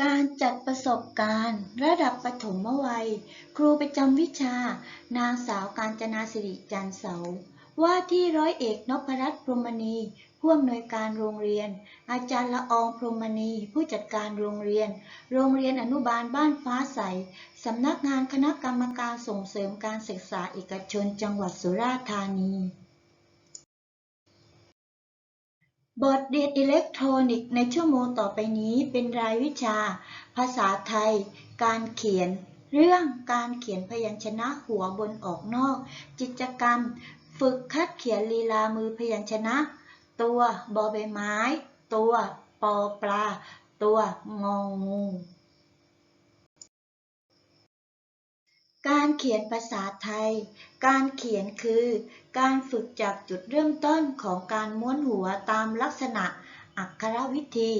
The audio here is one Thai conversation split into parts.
การจัดประสบการณ์ ระดับปฐมวัย ครูประจำวิชา นางสาวการจนาสิริจันเสา ว่าที่ร้อยเอกนพรัตน์พรหมณีผู้อำนวยการโรงเรียน อาจารย์ละอองพรหมณี ผู้จัดการโรงเรียน โรงเรียนอนุบาลบ้านฟ้าใส สำนักงานคณะกรรมการส่งเสริมการศึกษาเอกชนจังหวัดสุราษฎร์ธานี บทเรียนอิเล็กทรอนิกส์ในชั่วโมงต่อไปนี้เป็นรายวิชา ภาษาไทย การเขียน เรื่องการเขียนพยัญชนะหัวบนออกนอก กิจกรรม ฝึกคัดเขียนลีลามือพยัญชนะ ตัวบอใบไม้ ตัวปอปลา ตัวงองู การเขียนภาษาไทย การเขียนคือ การฝึกจากจุดเริ่มต้นของการม้วนหัวตามลักษณะอักขรวิธี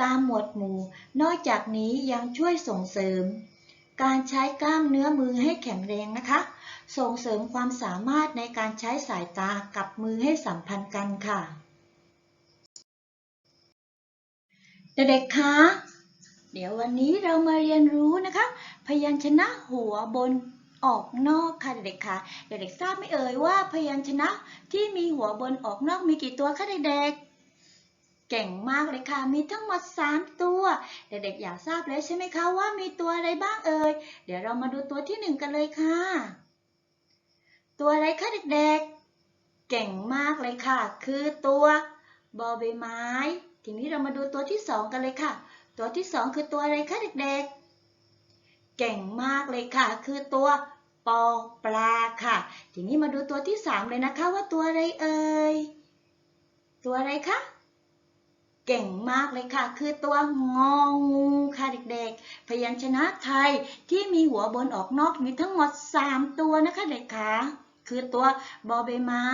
ตามหมวดหมู่ นอกจากนี้ยังช่วยส่งเสริม การใช้กล้ามเนื้อมือให้แข็งแรงนะคะ ส่งเสริมความสามารถในการใช้สายตากับมือให้สัมพันธ์กันค่ะ เด็กๆคะ เดี๋ยววันนี้เรามาเรียนรู้นะคะ พยัญชนะหัวบนออกนอกค่ะเด็กๆค่ะเด็กๆทราบไหมเอ่ยว่าพยัญชนะที่มีหัวบนออกนอกมีกี่ตัวคะเด็กๆเก่งมากเลยค่ะมีทั้งหมด 3 ตัว เด็กๆอยากทราบแล้วใช่ไหมคะว่ามีตัวอะไรบ้างเอ่ยเดี๋ยวเรามาดูตัวที่ 1 กันเลยค่ะ ตัวอะไรคะเด็กๆ เก่งมากเลยค่ะ คือตัวบอใบไม้ ทีนี้เรามาดูตัวที่ 2 กันเลยค่ะ ตัวที่2คือตัวอะไรคะเด็กๆ เก่งมากเลยค่ะ คือตัวปอปลาค่ะ ทีนี้มาดูตัวที่3เลยนะคะว่าตัวอะไรเอ่ย ตัวอะไรคะเก่งมากเลยค่ะ คือตัวงองูค่ะเด็กๆ พยัญชนะไทยที่มีหัวบนออกนอกมีทั้งหมด 3 ตัวนะคะเด็กคะคือตัวบอใบไม้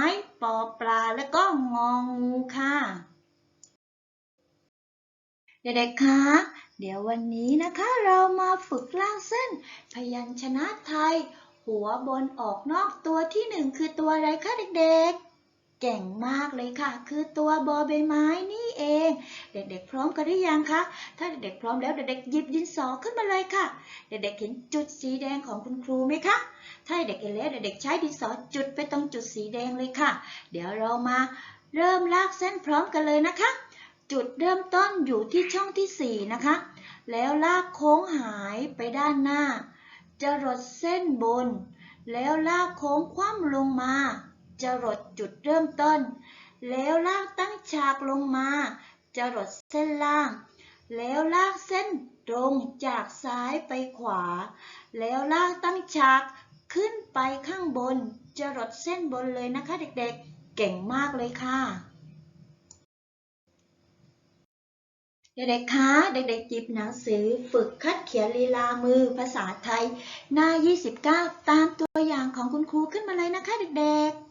ปอปลา และก็งองูค่ะ เด็กๆ คะ เดี๋ยววันนี้นะคะเรามาฝึกล่างเส้น พยัญชนะไทย หัวบนออกนอกตัวที่หนึ่งคือตัวอะไรคะเด็กๆ เก่งมากเลยค่ะ คือตัวบอใบไม้นี่เอง เด็กๆ พร้อมกันหรือยังคะ ถ้าเด็กๆ พร้อมแล้วเด็กๆ หยิบดินสอขึ้นมาเลยค่ะ เด็กๆ เห็นจุดสีแดงของคุณครูไหมคะ ถ้าเด็กเห็นแล้วเด็กๆ ใช้ดินสอจุดไปตรงจุดสีแดงเลยค่ะ เดี๋ยวเรามาเริ่มลากเส้นพร้อมกันเลยนะคะ จุดเริ่มต้นอยู่ที่ช่องที่ 4 นะคะ แล้วลากโค้งหายไปด้านหน้า จะรดเส้นบน แล้วลากโค้งคว่ำลงมา จะรดจุดเริ่มต้น แล้วลากตั้งฉากลงมา จะรดเส้นล่าง แล้วลากเส้นตรงจากซ้ายไปขวา แล้วลากตั้งฉากขึ้นไปข้างบน จะรดเส้นบนเลยนะคะเด็กๆ เก่งมากเลยค่ะ เด็กๆ คะ เด็กๆหยิบหนังสือฝึกคัดเขียนลีลามือภาษาไทย หน้า 29 ตามตัวอย่างของคุณครูขึ้นมาเลยนะคะเด็กๆ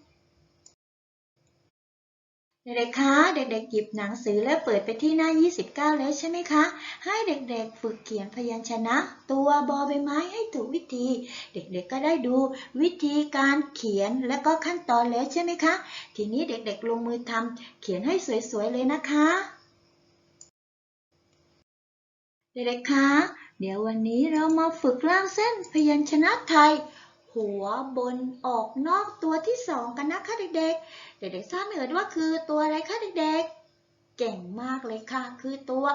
เด็กๆ คะ เด็กๆหยิบหนังสือและเปิดไปที่หน้า 29 แล้วใช่ไหมคะ ให้เด็กๆ ฝึกเขียนพยัญชนะ ตัวบอใบไม้ให้ถูกวิธี เด็กๆ ก็ได้ดูวิธีการเขียนและก็ขั้นตอนแล้วใช่ไหมคะ ทีนี้เด็กๆ ลงมือทำเขียนให้สวยๆ เลยนะคะ เด็กๆคะ เดี๋ยววันนี้เรามาฝึกล่างเส้นพยัญชนะไทย หัวบนออกนอกตัวที่สองกันนะคะเด็กๆ เด็กๆทราบไหมเอ่ยว่าคือตัวอะไรคะเด็กๆ เก่งมากเลยค่ะ คือตัว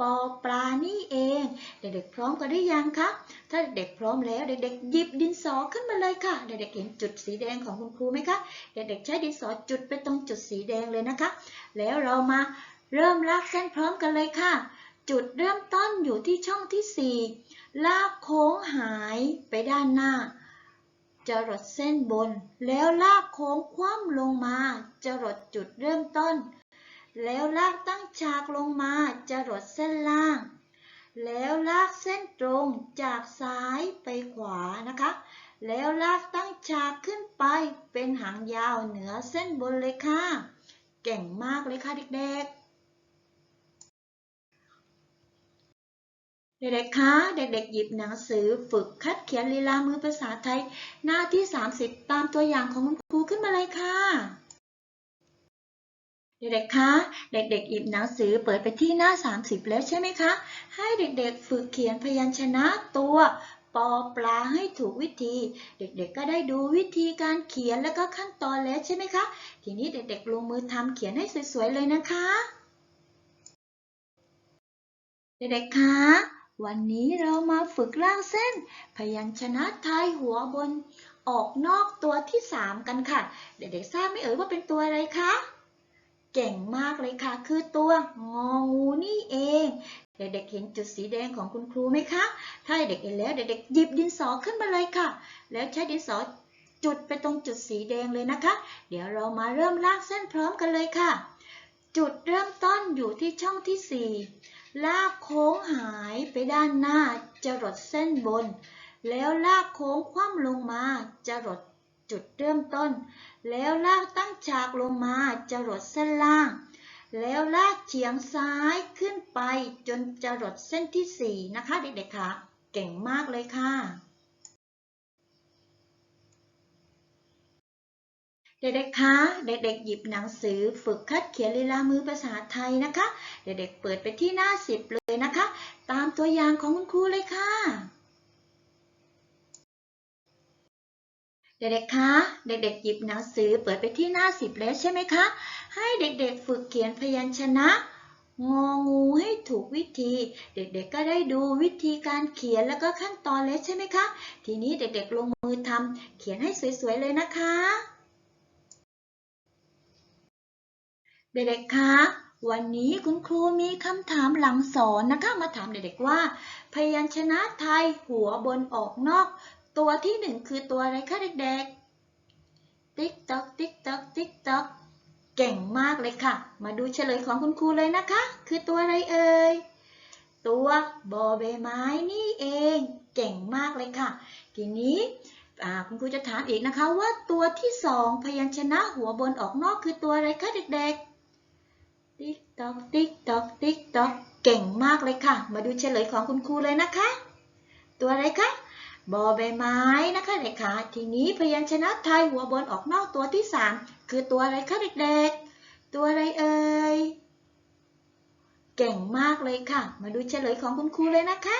ปอปลานี่เอง เด็กๆพร้อมกันหรือยังคะถ้าเด็กๆพร้อมแล้วเด็กๆหยิบดินสอขึ้นมาเลยค่ะ เด็กๆเห็นจุดสีแดงของคุณครูไหมคะ เด็กๆใช้ดินสอจุดไปตรงจุดสีแดงเลยนะคะ แล้วเรามาเริ่มลากเส้นพร้อมกันเลยค่ะ จุดเริ่มต้นอยู่ที่ช่องที่ 4 ลากโค้งหายไปด้านหน้าจะรดเส้นบน แล้วลากโค้งคว่ำลงมาจะรดจุดเริ่มต้น แล้วลากตั้งฉากลงมาจะรดเส้นล่าง แล้วลากเส้นตรงจากซ้ายไปขวานะคะ แล้วลากตั้งฉากขึ้นไปเป็นหางยาวเหนือเส้นบนเลยค่ะ เก่งมากเลยค่ะเด็กๆ เด็กๆ คะ เด็กๆ หยิบหนังสือฝึกคัดเขียนลีลามือภาษาไทย หน้าที่ 30 ตามตัวอย่างของคุณครูขึ้นมาเลยค่ะ เด็กๆ คะ เด็กๆ หยิบหนังสือเปิดไปที่หน้า 30 แล้วใช่ไหมคะ ให้เด็กๆ ฝึกเขียนพยัญชนะตัวปอปลาให้ถูกวิธี เด็กๆ ก็ได้ดูวิธีการเขียนแล้วก็ขั้นตอนแล้วใช่ไหมคะ ทีนี้เด็กๆ ลงมือทำเขียนให้สวยๆ เลยนะคะ เด็กๆ คะ วันนี้เรามาฝึกร่างเส้น พยัญชนะไทยหัวบน ออกนอกตัวที่ 3 กันค่ะ เด็กๆทราบไหมเอ่ยว่าเป็นตัวอะไรคะ เก่งมากเลยค่ะ คือตัวงองูนี่เอง เด็กๆเห็นจุดสีแดงของคุณครูไหมคะ ถ้าเด็กเห็นแล้วเด็กๆหยิบดินสอขึ้นมาเลยค่ะ แล้วใช้ดินสอจุดไปตรงจุดสีแดงเลยนะคะ เดี๋ยวเรามาเริ่มลากเส้นพร้อมกันเลยค่ะ จุดเริ่มต้นอยู่ที่ช่องที่ 4 ลากโค้งหายไปด้านหน้าจรดเส้นบน แล้วลากโค้งคว่ำลงมาจรดจุดเริ่มต้น แล้วลากตั้งฉากลงมาจรดเส้นล่าง แล้วลากเฉียงซ้ายขึ้นไปจนจรดเส้นที่ 4 นะคะเด็กๆค่ะ เก่งมากเลยค่ะ เด็กๆ คะ เด็กๆ หยิบหนังสือฝึกคัดเขียนลีลามือภาษาไทยนะคะ เด็กๆ เปิดไปที่หน้า10เลยนะคะ ตามตัวอย่างของคุณครูเลยค่ะ เด็กๆ คะ เด็กๆ หยิบหนังสือเปิดไปที่หน้า10แล้วใช่ไหมคะ ให้เด็กๆ ฝึกเขียนพยัญชนะงองูให้ถูกวิธี เด็กๆ ก็ได้ดูวิธีการเขียนแล้วก็ขั้นตอนแล้วใช่ไหมคะ ทีนี้เด็กๆ ลงมือทำเขียนให้สวยๆ เลยนะคะ เด็กๆ คะ วันนี้คุณครูมีคำถามหลังสอนนะคะ มาถามเด็กๆ ว่า พยัญชนะไทยหัวบนออกนอก ตัวที่หนึ่งคือตัวอะไรคะเด็กๆ ติ๊กต๊อกติ๊กต๊อกติ๊กต๊อกเก่งมากเลยค่ะ มาดูเฉลยของคุณครูเลยนะคะ คือตัวอะไรเอ่ย ตัวบอใบไม้นี่เอง เก่งมากเลยค่ะ ทีนี้คุณครูจะถามอีกนะคะว่าตัวที่สองพยัญชนะหัวบนออกนอกคือตัวอะไรคะเด็กๆ ติ๊กต๊อกติ๊กต๊อกติ๊กต๊อกเก่งมากเลยค่ะ มาดูเฉลยของคุณครูเลยนะคะ ตัวอะไรคะบอใบไม้นะคะเด็กคะทีนี้พยัญชนะไทยหัวบนออกนอกตัวที่สามคือตัวอะไรคะเด็กๆ ตัวอะไรเอ่ยเก่งมากเลยค่ะ มาดูเฉลยของคุณครูเลยนะคะ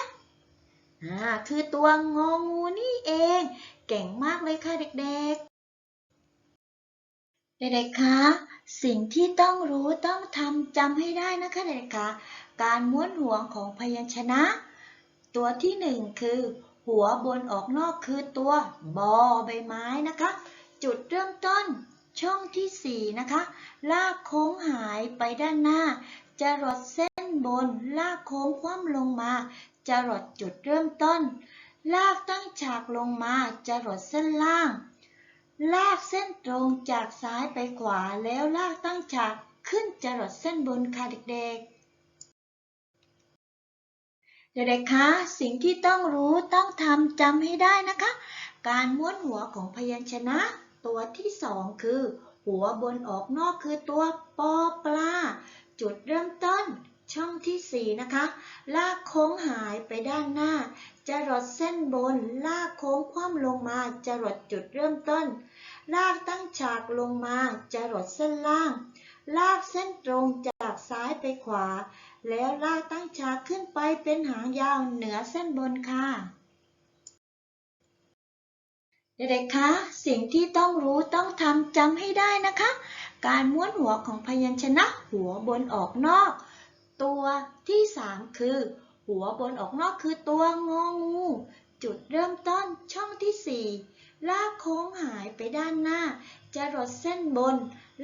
อ่าคือตัวงองูนี่เอง เก่งมากเลยค่ะเด็กๆ เด็กๆคะ สิ่งที่ต้องรู้ต้องทำจำให้ได้นะคะเด็กๆคะการม้วนหัวของพยัญชนะ ตัวที่หนึ่งคือ หัวบนออกนอกคือตัวบอใบไม้นะคะ จุดเริ่มต้นช่องที่4นะคะ ลากโค้งหายไปด้านหน้า จะรดเส้นบน ลากโค้งคว่ำลงมา จะรดจุดเริ่มต้น ลากตั้งฉากลงมา จะรดเส้นล่าง ลากเส้นตรงจากซ้ายไปขวาแล้วลากตั้งฉากขึ้นจรดเส้นบนค่ะเด็กๆ เด็กๆ คะ สิ่งที่ต้องรู้ต้องทำจำให้ได้นะคะ การม้วนหัวของพยัญชนะ ตัวที่สองคือ หัวบนออกนอกคือตัวปอปลา จุดเริ่มต้น ช่องที่สี่นะคะ ลากโค้งหายไปด้านหน้าจะรดเส้นบน ลากโค้งคว่ำลงมาจะรดจุดเริ่มต้น ลากตั้งฉากลงมาจะรดเส้นล่าง ลากเส้นตรงจากซ้ายไปขวา แล้วลากตั้งฉากขึ้นไปเป็นหางยาวเหนือเส้นบนค่ะเด็กๆ คะ สิ่งที่ต้องรู้ต้องทำจำให้ได้นะคะ การม้วนหัวของพยัญชนะหัวบนออกนอก ตัวที่3คือ หัวบนออกนอกคือตัวงองู จุดเริ่มต้นช่องที่4ลากโค้งหายไปด้านหน้า จะรดเส้นบน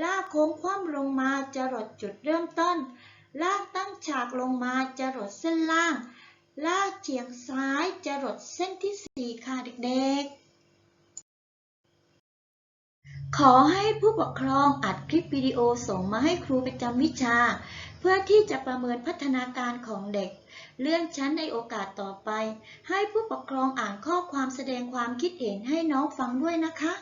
ลากโค้งคว่ำลงมาจะรดจุดเริ่มต้น ลากตั้งฉากลงมาจะรดเส้นล่าง ลากเฉียงซ้ายจะรดเส้นที่4ค่ะเด็กๆ ขอให้ผู้ปกครองอัดคลิปวิดีโอส่งมาให้ครูประจำวิชา เพื่อที่จะประเมินพัฒนาการของเด็ก เลื่อนชั้นในโอกาสต่อไป ให้ผู้ปกครองอ่านข้อความแสดงความคิดเห็นให้น้องฟังด้วยนะคะ